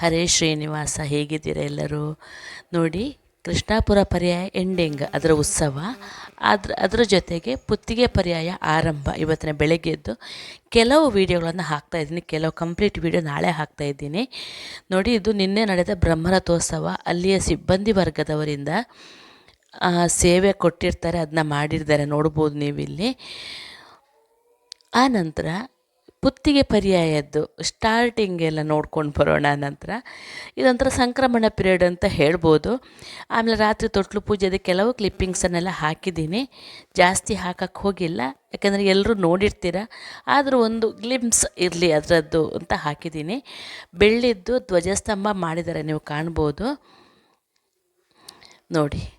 ಹರೇ ಶ್ರೀನಿವಾಸ, ಹೇಗಿದ್ದೀರಾ ಎಲ್ಲರೂ? ನೋಡಿ, ಕೃಷ್ಣಾಪುರ ಪರ್ಯಾಯ ಎಂಡಿಂಗ್ ಅದರ ಉತ್ಸವ. ಅದ್ರ ಅದರ ಜೊತೆಗೆ ಪುತ್ತಿಗೆ ಪರ್ಯಾಯ ಆರಂಭ. ಇವತ್ತಿನ ಬೆಳಗ್ಗೆದ್ದು ಕೆಲವು ವೀಡಿಯೋಗಳನ್ನು ಹಾಕ್ತಾ ಇದ್ದೀನಿ. ಕೆಲವು ಕಂಪ್ಲೀಟ್ ವೀಡಿಯೋ ನಾಳೆ ಹಾಕ್ತಾ ಇದ್ದೀನಿ. ನೋಡಿ, ಇದು ನಿನ್ನೆ ನಡೆದ ಬ್ರಹ್ಮರಥೋತ್ಸವ. ಅಲ್ಲಿಯ ಸಿಬ್ಬಂದಿ ವರ್ಗದವರಿಂದ ಸೇವೆ ಕೊಟ್ಟಿರ್ತಾರೆ ಅದನ್ನ ಮಾಡಿರ್ತಾರೆ. ನೋಡ್ಬೋದು ನೀವಿಲ್ಲಿ. ಆ ನಂತರ ಪುತ್ತಿಗೆ ಪರ್ಯಾಯದ್ದು ಸ್ಟಾರ್ಟಿಂಗ್ ಎಲ್ಲ ನೋಡ್ಕೊಂಡು ಬರೋಣ ನಂತರ. ಇದೊಂಥರ ಸಂಕ್ರಮಣ ಪಿರಿಯಡ್ ಅಂತ ಹೇಳ್ಬೋದು. ಆಮೇಲೆ ರಾತ್ರಿ ತೊಟ್ಲು ಪೂಜೆದ ಕೆಲವು ಕ್ಲಿಪ್ಪಿಂಗ್ಸನ್ನೆಲ್ಲ ಹಾಕಿದ್ದೀನಿ. ಜಾಸ್ತಿ ಹಾಕಕ್ಕೆ ಹೋಗಿಲ್ಲ. ಯಾಕಂದರೆ ಎಲ್ಲರೂ ನೋಡಿರ್ತೀರ. ಆದರೂ ಒಂದು ಗ್ಲಿಮ್ಸ್ ಇರಲಿ ಅದರದ್ದು ಅಂತ ಹಾಕಿದ್ದೀನಿ. ಬೆಳ್ಳಿದ್ದು ಧ್ವಜಸ್ತಂಭ ಮಾಡಿದ್ದಾರೆ ನೀವು ಕಾಣ್ಬೋದು. ನೋಡಿ.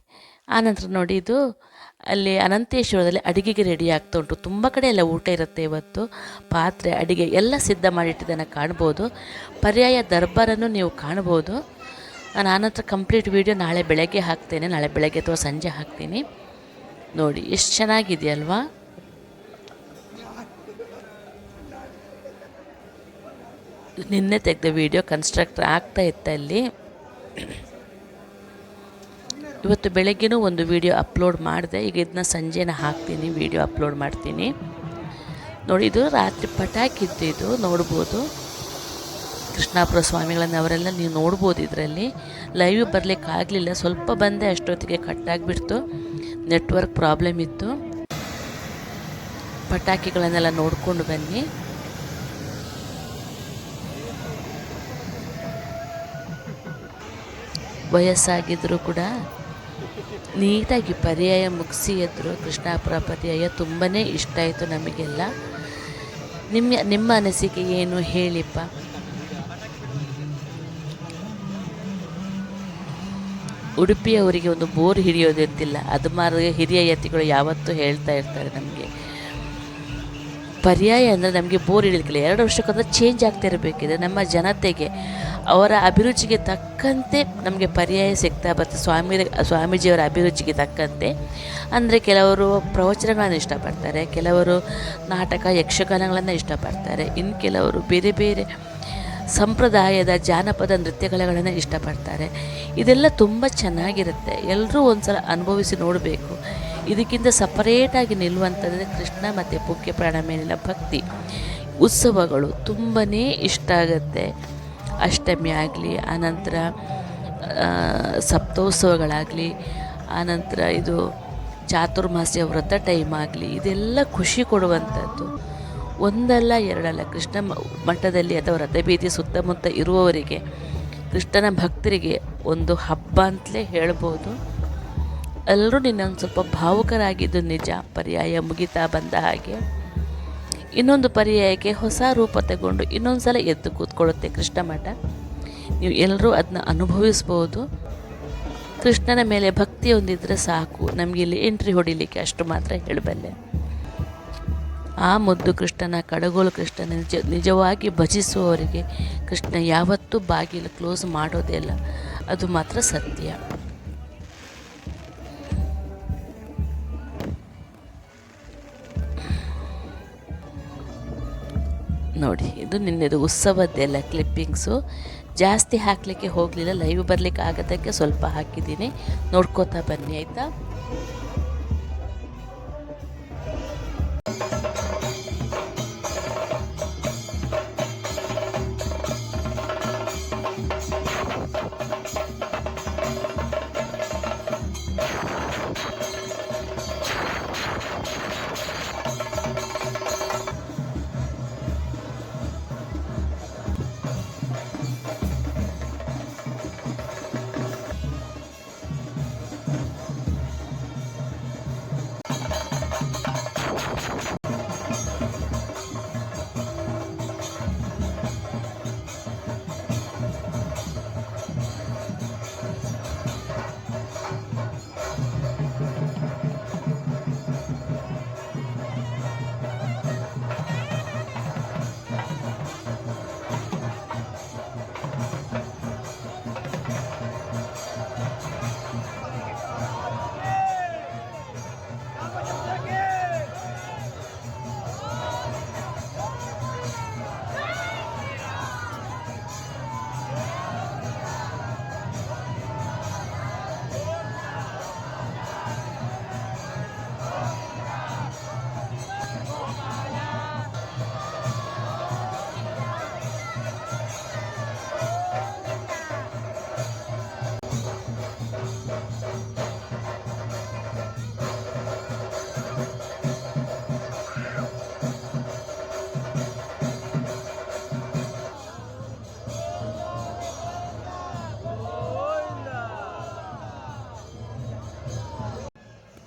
ಆನಂತರ ನೋಡಿ ಇದು ಅಲ್ಲಿ ಅನಂತೇಶ್ವರದಲ್ಲಿ ಅಡುಗೆಗೆ ರೆಡಿ ಆಗ್ತಾ ಉಂಟು. ತುಂಬ ಕಡೆ ಎಲ್ಲ ಊಟ ಇರುತ್ತೆ ಇವತ್ತು. ಪಾತ್ರೆ, ಅಡುಗೆ ಎಲ್ಲ ಸಿದ್ಧ ಮಾಡಿಟ್ಟಿದ್ದನ್ನು ಕಾಣ್ಬೋದು. ಪರ್ಯಾಯ ದರ್ಬಾರನ್ನು ನೀವು ಕಾಣ್ಬೋದು. ನಾನು ಆನಂತರ ಕಂಪ್ಲೀಟ್ ವೀಡಿಯೋ ನಾಳೆ ಬೆಳಗ್ಗೆ ಹಾಕ್ತೇನೆ. ನಾಳೆ ಬೆಳಗ್ಗೆ ಅಥವಾ ಸಂಜೆ ಹಾಕ್ತೀನಿ. ನೋಡಿ, ಎಷ್ಟು ಚೆನ್ನಾಗಿದೆಯಲ್ವಾ? ನಿನ್ನೆ ತೆಗೆದ ವೀಡಿಯೋ ಕನ್ಸ್ಟ್ರಕ್ಟರ್ ಆಗ್ತಾ ಇತ್ತು ಅಲ್ಲಿ. ಇವತ್ತು ಬೆಳಗ್ಗೆನೂ ಒಂದು ವೀಡಿಯೋ ಅಪ್ಲೋಡ್ ಮಾಡಿದೆ. ಈಗ ಇದನ್ನ ಸಂಜೆನ ಹಾಕ್ತೀನಿ ವಿಡಿಯೋ ಅಪ್ಲೋಡ್ ಮಾಡ್ತೀನಿ. ನೋಡಿ, ಇದು ರಾತ್ರಿ ಪಟಾಕಿ ಇದು, ನೋಡ್ಬೋದು. ಕೃಷ್ಣಾಪುರ ಸ್ವಾಮಿಗಳನ್ನ ಅವರೆಲ್ಲ ನೀವು ನೋಡ್ಬೋದು ಇದರಲ್ಲಿ. ಲೈವ್ ಬರಲಿಕ್ಕೆ ಆಗಲಿಲ್ಲ ಸ್ವಲ್ಪ ಬಂದೆ, ಅಷ್ಟೊತ್ತಿಗೆ ಕಟ್ಟಾಗಿಬಿಡ್ತು ನೆಟ್ವರ್ಕ್ ಪ್ರಾಬ್ಲಮ್ ಇತ್ತು. ಪಟಾಕಿಗಳನ್ನೆಲ್ಲ ನೋಡ್ಕೊಂಡು ಬನ್ನಿ. ವಯಸ್ಸಾಗಿದ್ದರೂ ಕೂಡ ನೀಟಾಗಿ ಪರ್ಯಾಯ ಮುಗಿಸಿ ಎದ್ರು ಕೃಷ್ಣಾಪುರ ಪರ್ಯಾಯ ತುಂಬಾ ಇಷ್ಟ ಆಯಿತು ನಮಗೆಲ್ಲ. ನಿಮ್ಮ ನಿಮ್ಮ ಅನಿಸಿಕೆ ಏನು ಹೇಳಿಪ್ಪ? ಉಡುಪಿಯವರಿಗೆ ಒಂದು ಬೋರ್ ಹಿಡಿಯೋದಿರ್ತಿಲ್ಲ ಅದು ಮಾರ ಹಿರಿಯ ಯತಿಗಳು ಯಾವತ್ತೂ ಹೇಳ್ತಾ ಇರ್ತಾರೆ ನಮಗೆ. ಪರ್ಯಾಯ ಅಂದರೆ ನಮಗೆ ಬೋರ್ ಹಿಡಿಲಿಕ್ಕಿಲ್ಲ. ಎರಡು ವರ್ಷಕ್ಕೊಂದು ಚೇಂಜ್ ಆಗ್ತಾ ಇರಬೇಕಿದೆ. ನಮ್ಮ ಜನತೆಗೆ ಅವರ ಅಭಿರುಚಿಗೆ ತಕ್ಕಂತೆ ನಮಗೆ ಪರ್ಯಾಯ ಸಿಗ್ತಾ ಬರ್ತದೆ ಸ್ವಾಮಿ, ಸ್ವಾಮೀಜಿಯವರ ಅಭಿರುಚಿಗೆ ತಕ್ಕಂತೆ. ಅಂದರೆ ಕೆಲವರು ಪ್ರವಚನಗಳನ್ನು ಇಷ್ಟಪಡ್ತಾರೆ, ಕೆಲವರು ನಾಟಕ ಯಕ್ಷಗಾನಗಳನ್ನು ಇಷ್ಟಪಡ್ತಾರೆ ಇನ್ನು ಕೆಲವರು ಬೇರೆ ಬೇರೆ ಸಂಪ್ರದಾಯದ ಜಾನಪದ ನೃತ್ಯಕಲೆಗಳನ್ನು ಇಷ್ಟಪಡ್ತಾರೆ. ಇದೆಲ್ಲ ತುಂಬ ಚೆನ್ನಾಗಿರುತ್ತೆ. ಎಲ್ಲರೂ ಒಂದು ಸಲ ಅನುಭವಿಸಿ ನೋಡಬೇಕು. ಇದಕ್ಕಿಂತ ಸಪರೇಟಾಗಿ ನಿಲ್ಲುವಂಥದ್ದು ಕೃಷ್ಣ ಮತ್ತು ಪುಗ್ಯ ಪ್ರಾಣ ಮೇಲಿನ ಭಕ್ತಿ. ಉತ್ಸವಗಳು ತುಂಬಾ ಇಷ್ಟ ಆಗುತ್ತೆ. ಅಷ್ಟಮಿ ಆಗಲಿ ಆನಂತರ ಸಪ್ತೋತ್ಸವಗಳಾಗಲಿ ಆನಂತರ ಇದು ಚಾತುರ್ಮಾಸ್ಯ ವ್ರತ ಟೈಮ್ ಆಗಲಿ, ಇದೆಲ್ಲ ಖುಷಿ ಕೊಡುವಂಥದ್ದು. ಒಂದಲ್ಲ ಎರಡಲ್ಲ, ಕೃಷ್ಣ ಮಠದಲ್ಲಿ ಅಥವಾ ರಥಬೀದಿ ಸುತ್ತಮುತ್ತ ಇರುವವರಿಗೆ, ಕೃಷ್ಣನ ಭಕ್ತರಿಗೆ ಒಂದು ಹಬ್ಬ ಅಂತಲೇ ಹೇಳ್ಬೋದು. ಎಲ್ಲರೂ ನಿನ್ನೊಂದು ಸ್ವಲ್ಪ ಭಾವುಕರಾಗಿದ್ದು ನಿಜ, ಪರ್ಯಾಯ ಮುಗಿತಾ ಬಂದ ಹಾಗೆ. ಇನ್ನೊಂದು ಪರ್ಯಾಯಕ್ಕೆ ಹೊಸ ರೂಪ ತಗೊಂಡು ಇನ್ನೊಂದು ಸಲ ಎದ್ದು ಕೂತ್ಕೊಳ್ಳುತ್ತೆ ಕೃಷ್ಣ ಮಠ. ನೀವು ಎಲ್ಲರೂ ಅದನ್ನ ಅನುಭವಿಸ್ಬೋದು. ಕೃಷ್ಣನ ಮೇಲೆ ಭಕ್ತಿ ಹೊಂದಿದ್ರೆ ಸಾಕು. ನಮಗೆ ಇಲ್ಲಿ ಎಂಟ್ರಿ ಹೊಡಿಲಿಕ್ಕೆ ಅಷ್ಟು ಮಾತ್ರ ಹೇಳಬಲ್ಲೆ. ಆ ಮುದ್ದು ಕೃಷ್ಣನ, ಕಡಗೋಲು ಕೃಷ್ಣನ ನಿಜ, ನಿಜವಾಗಿ ಭಜಿಸುವವರಿಗೆ ಕೃಷ್ಣ ಯಾವತ್ತೂ ಬಾಗಿಲು ಕ್ಲೋಸ್ ಮಾಡೋದೇ ಇಲ್ಲ. ಅದು ಮಾತ್ರ ಸತ್ಯ. ನೋಡಿ, ಇದು ನಿನ್ನೆದು ಉತ್ಸವದ್ದೆಲ್ಲ ಕ್ಲಿಪ್ಪಿಂಗ್ಸು ಜಾಸ್ತಿ ಹಾಕಲಿಕ್ಕೆ ಹೋಗಲಿಲ್ಲ ಲೈವ್ ಬರಲಿಕ್ಕೆ ಆಗದಕ್ಕೆ ಸ್ವಲ್ಪ ಹಾಕಿದ್ದೀನಿ. ನೋಡ್ಕೋತಾ ಬನ್ನಿ, ಆಯಿತಾ?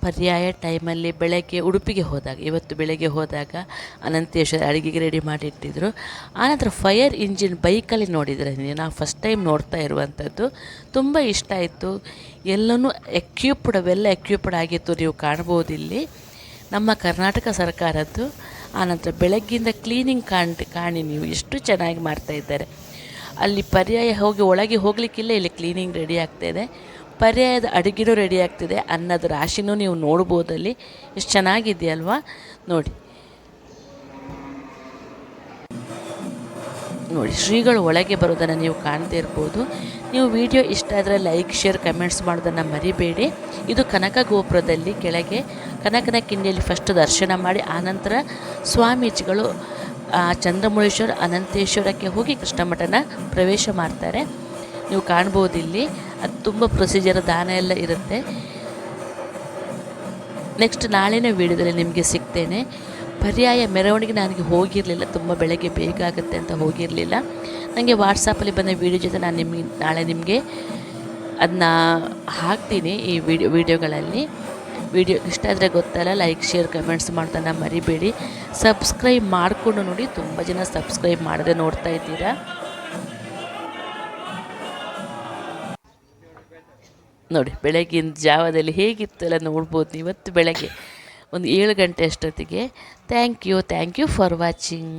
ಪರ್ಯಾಯ ಟೈಮಲ್ಲಿ ಬೆಳಗ್ಗೆ, ಉಡುಪಿಗೆ ಹೋದಾಗ, ಇವತ್ತು ಬೆಳಗ್ಗೆ ಹೋದಾಗ ಅನಂತೇಶ್ವರ ಅಡುಗೆಗೆ ರೆಡಿ ಮಾಡಿಟ್ಟಿದ್ದರು ಆನಂತರ ಫೈರ್ ಇಂಜಿನ್ ಬೈಕಲ್ಲಿ ನೋಡಿದರೆ ನೀವು ನಾವು ಫಸ್ಟ್ ಟೈಮ್ ನೋಡ್ತಾ ಇರುವಂಥದ್ದು. ತುಂಬ ಇಷ್ಟ ಆಯಿತು. ಎಲ್ಲನೂ ಎಕ್ಯೂಪ್ಡ್ ಅವೆಲ್ಲ ಎಕ್ಯೂಪ್ಡ್ ಆಗಿತ್ತು ನೀವು ಕಾಣ್ಬೋದು ಇಲ್ಲಿ ನಮ್ಮ ಕರ್ನಾಟಕ ಸರ್ಕಾರದ್ದು, ಆನಂತರ ಬೆಳಗ್ಗಿಂದ ಕ್ಲೀನಿಂಗ್ ಕಾಣ್, ಕಾಣಿ ನೀವು ಎಷ್ಟು ಚೆನ್ನಾಗಿ ಮಾಡ್ತಾ ಇದ್ದಾರೆ. ಅಲ್ಲಿ ಪರ್ಯಾಯ ಹೋಗಿ, ಒಳಗೆ ಹೋಗಲಿಕ್ಕಿಲ್ಲ, ಇಲ್ಲಿ ಕ್ಲೀನಿಂಗ್ ರೆಡಿ ಆಗ್ತಾಯಿದೆ ಪರ್ಯಾಯದ ಅಡುಗೆನೂ ರೆಡಿ ಆಗ್ತಿದೆ ಅನ್ನದ ರಾಶಿನೂ ನೀವು ನೋಡ್ಬೋದಲ್ಲಿ. ಎಷ್ಟು ಚೆನ್ನಾಗಿದೆಯಲ್ವಾ? ನೋಡಿ. ನೋಡಿ, ಶ್ರೀಗಳು ಒಳಗೆ ಬರೋದನ್ನು ನೀವು ಕಾಣ್ತಾ ಇರ್ಬೋದು. ನೀವು ವಿಡಿಯೋ ಇಷ್ಟ ಆದರೆ ಲೈಕ್ ಶೇರ್ ಕಮೆಂಟ್ಸ್ ಮಾಡೋದನ್ನು ಮರಿಬೇಡಿ. ಇದು ಕನಕ ಗೋಪುರದಲ್ಲಿ ಕೆಳಗೆ ಕನಕನ ಕಿಂಡಿಯಲ್ಲಿ ಫಸ್ಟ್ ದರ್ಶನ ಮಾಡಿ, ಆನಂತರ ಸ್ವಾಮೀಜಿಗಳು ಚಂದ್ರಮುಳೇಶ್ವರ, ಅನಂತೇಶ್ವರಕ್ಕೆ ಹೋಗಿ ಕೃಷ್ಣ ಮಠನ ಪ್ರವೇಶ ಮಾಡ್ತಾರೆ. ನೀವು ಕಾಣ್ಬೋದು ಇಲ್ಲಿ. ಅದು ತುಂಬ ಪ್ರೊಸೀಜರ್ ದಾನ ಎಲ್ಲ ಇರುತ್ತೆ. ನೆಕ್ಸ್ಟ್ ನಾಳೆನೇ ವೀಡಿಯೋದಲ್ಲಿ ನಿಮಗೆ ಸಿಗ್ತೇನೆ. ಪರ್ಯಾಯ ಮೆರವಣಿಗೆ ನನಗೆ ಹೋಗಿರಲಿಲ್ಲ. ತುಂಬ ಬೆಳಗ್ಗೆ ಬೇಗ ಆಗುತ್ತೆ ಅಂತ ಹೋಗಿರಲಿಲ್ಲ. ನನಗೆ ವಾಟ್ಸಪ್ಪಲ್ಲಿ ಬಂದ ವೀಡಿಯೋ ಜೊತೆ ನಾನು ನಿಮಗೆ, ನಾಳೆ ನಿಮಗೆ ಅದನ್ನ ಹಾಕ್ತೀನಿ ಈ ವಿಡಿಯೋ ವೀಡಿಯೋಗಳಲ್ಲಿ. ವಿಡಿಯೋ ಇಷ್ಟ ಆದರೆ ಗೊತ್ತಲ್ಲ ಲೈಕ್ ಶೇರ್ ಕಮೆಂಟ್ಸ್ ಮಾಡ್ತಾನೆ ಮರಿಬೇಡಿ. ಸಬ್ಸ್ಕ್ರೈಬ್ ಮಾಡಿಕೊಂಡು ನೋಡಿ, ತುಂಬ ಜನ ಸಬ್ಸ್ಕ್ರೈಬ್ ಮಾಡದೆ ನೋಡ್ತಾ ಇದ್ದೀರಾ. ನೋಡಿ, ಬೆಳಗಿನ ಜಾವದಲ್ಲಿ ಹೇಗಿತ್ತು ಎಲ್ಲ ನೋಡ್ಬೋದು ಇವತ್ತು ಬೆಳಗ್ಗೆ ಒಂದು ಏಳು ಗಂಟೆ ಅಷ್ಟೊತ್ತಿಗೆ. Thank you thank you for watching